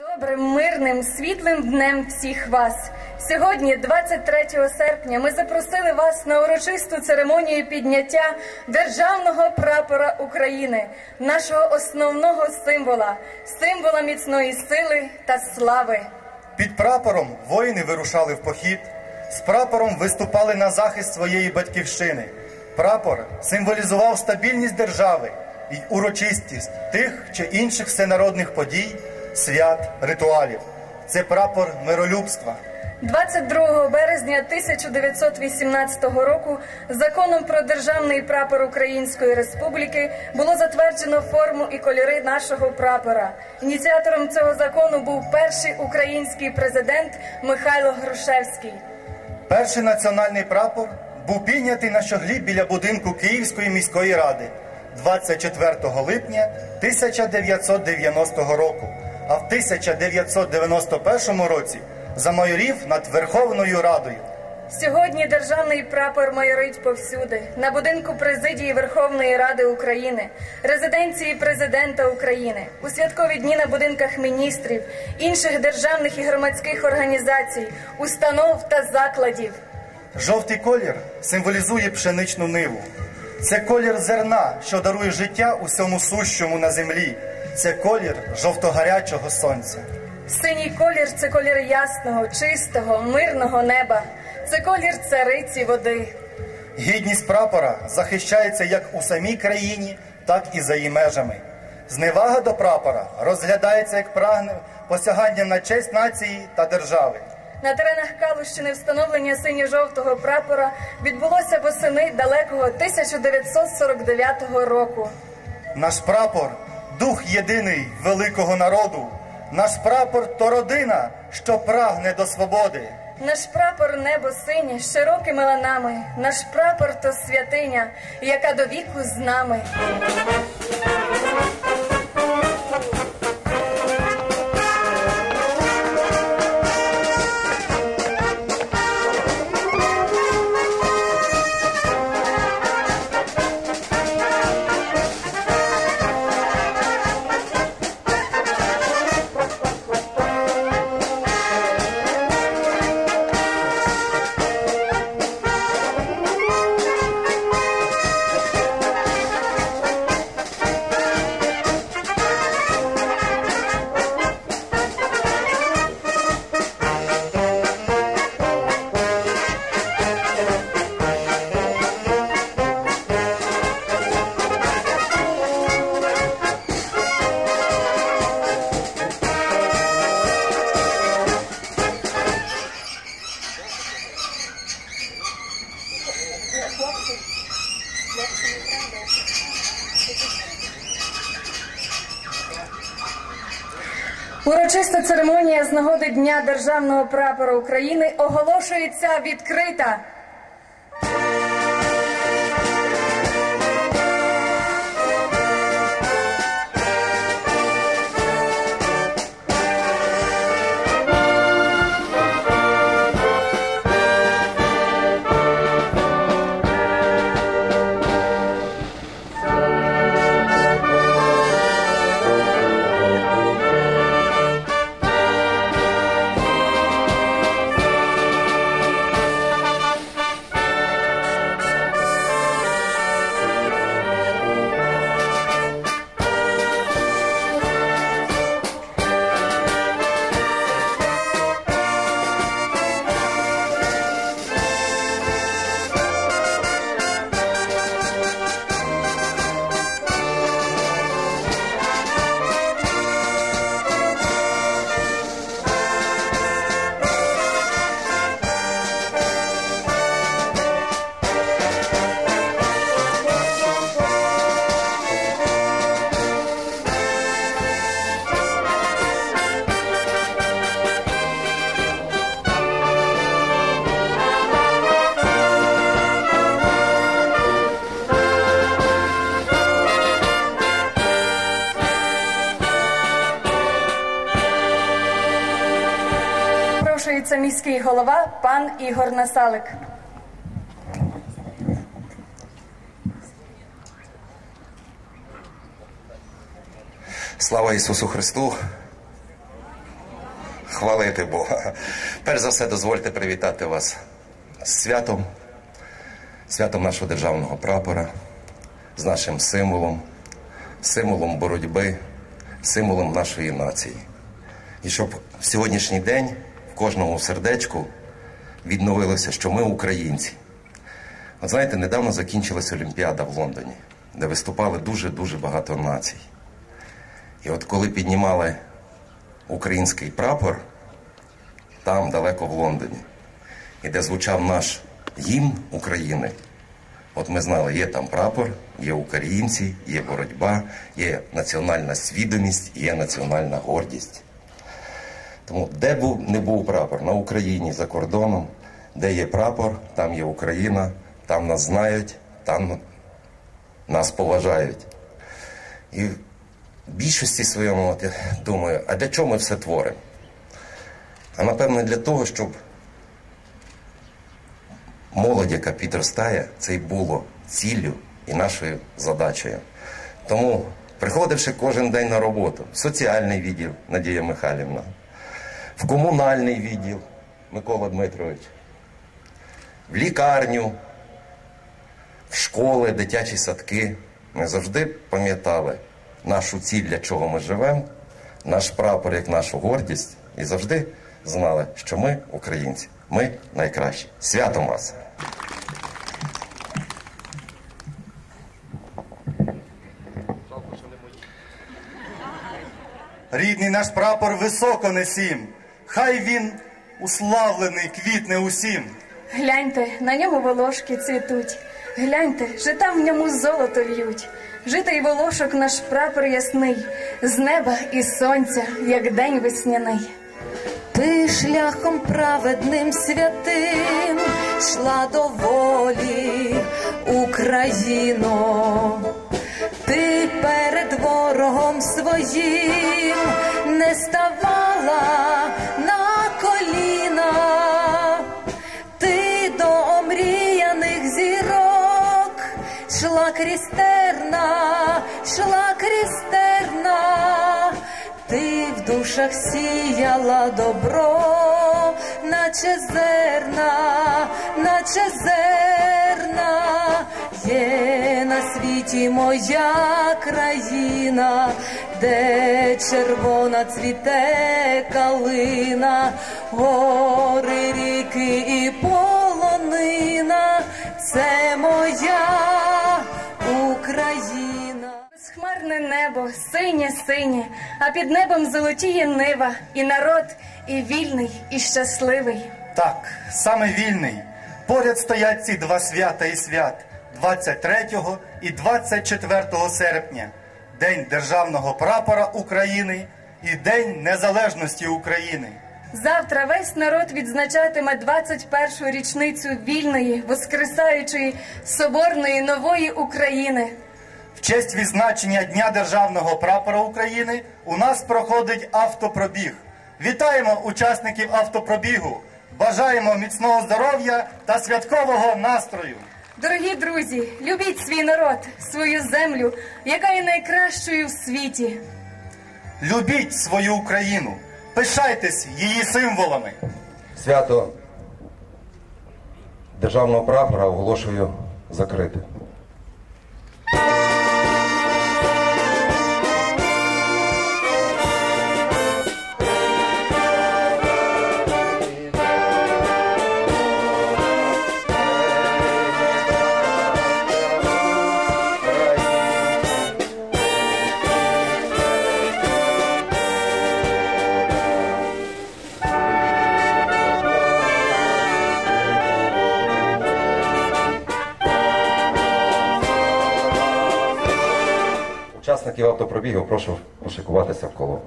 Добрим, мирним, світлим днем всіх вас. Сьогодні, 23 серпня, ми запросили вас на урочисту церемонію підняття державного прапора України, нашого основного символа, символа міцної сили та слави. Під прапором воїни вирушали в похід, з прапором виступали на захист своєї батьківщини. Прапор символізував стабільність держави і урочистість тих чи інших всенародних подій, свят, ритуалів. Це прапор миролюбства. 22 березня 1918 року законом про державний прапор Української Республіки було затверджено форму і кольори нашого прапора. Ініціатором цього закону був перший український президент Михайло Грушевський. Перший національний прапор був піднятий на щоглі біля будинку Київської міської ради 24 липня 1990 року, а в 1991 році замайорів над Верховною Радою. Сьогодні державний прапор майорить повсюди на будинку президії Верховної Ради України, резиденції президента України, у святкові дні на будинках міністрів, інших державних і громадських організацій, установ та закладів. Жовтий колір символізує пшеничну ниву. Це колір зерна, що дарує життя усьому сущому на землі. Це колір жовтогарячого сонця. Синій колір це колір ясного, чистого, мирного неба. Це колір цариці води. Гідність прапора захищається як у самій країні, так і за її межами. Зневага до прапора розглядається як прагне посягання на честь нації та держави. На теренах Калущини встановлення синьо-жовтого прапора відбулося восени далекого 1949 року. Наш прапор дух єдиний великого народу. Наш прапор то родина, що прагне до свободи. Наш прапор небо синє широкими ланами. Наш прапор то святиня, яка до віку з нами. Урочиста церемонія з нагоди Дня Державного прапора України оголошується відкрита. Міський голова пан Ігор Насалик. Слава Ісусу Христу! хвалити Бога. Перш за все, дозвольте привітати вас з святом, святом нашого державного прапора, з нашим символом, символом боротьби, символом нашої нації. І щоб в сьогоднішній день кожному сердечку відновилося, що ми українці. От знаєте, недавно закінчилась Олімпіада в Лондоні, де виступали дуже-дуже багато націй. І от коли піднімали український прапор, там далеко в Лондоні, і де звучав наш гімн України, от ми знали, є там прапор, є українці, є боротьба, є національна свідомість, є національна гордість. Тому де був не був прапор на Україні за кордоном, де є прапор, там є Україна, там нас знають, там нас поважають. І в більшості своєму от я думаю, а для чого ми все творимо? А напевно для того, щоб молодь, яка підростає, це й було ціллю і нашою задачею. Тому, приходивши кожен день на роботу, соціальний відділ Надія Михайлівна, в комунальний відділ Микола Дмитрович, в лікарню, в школи, дитячі садки, ми завжди пам'ятали нашу ціль, для чого ми живемо, наш прапор як нашу гордість, і завжди знали, що ми українці, ми найкращі. Святом вас! Рідний наш прапор високо несім, хай він уславлений квітне усім. Гляньте, на ньому волошки цвітуть. Гляньте, жита в ньому золото в'ють. Житий й волошок наш прапор ясний, з неба і сонця, як день весняний. Ти шляхом праведним святим йшла до волі, Україно. Ти перед ворогом своїм не ставала на коліна. Ти до омріяних зірок йшла крістерна, йшла крістерна. Ти в душах сіяла добро, наче зерна, наче зерна, є світі моя країна, де червона цвіте калина, гори, ріки і полонина, це моя Україна. Безхмарне небо, синє, синє, а під небом золотіє нива, і народ, і вільний, і щасливий. Так, саме вільний. Поряд стоять ці два свята і свят 23 і 24 серпня, День Державного прапора України і День Незалежності України. Завтра весь народ відзначатиме 21-ю річницю вільної, воскресаючої, соборної нової України. В честь відзначення Дня Державного прапора України у нас проходить автопробіг. Вітаємо учасників автопробігу! Бажаємо міцного здоров'я та святкового настрою! Дорогі друзі, любіть свій народ, свою землю, яка є найкращою в світі. Любіть свою Україну, пишайтесь її символами. Свято державного прапора оголошую закрите. Учасників автопробігу прошу пошикуватися в коло.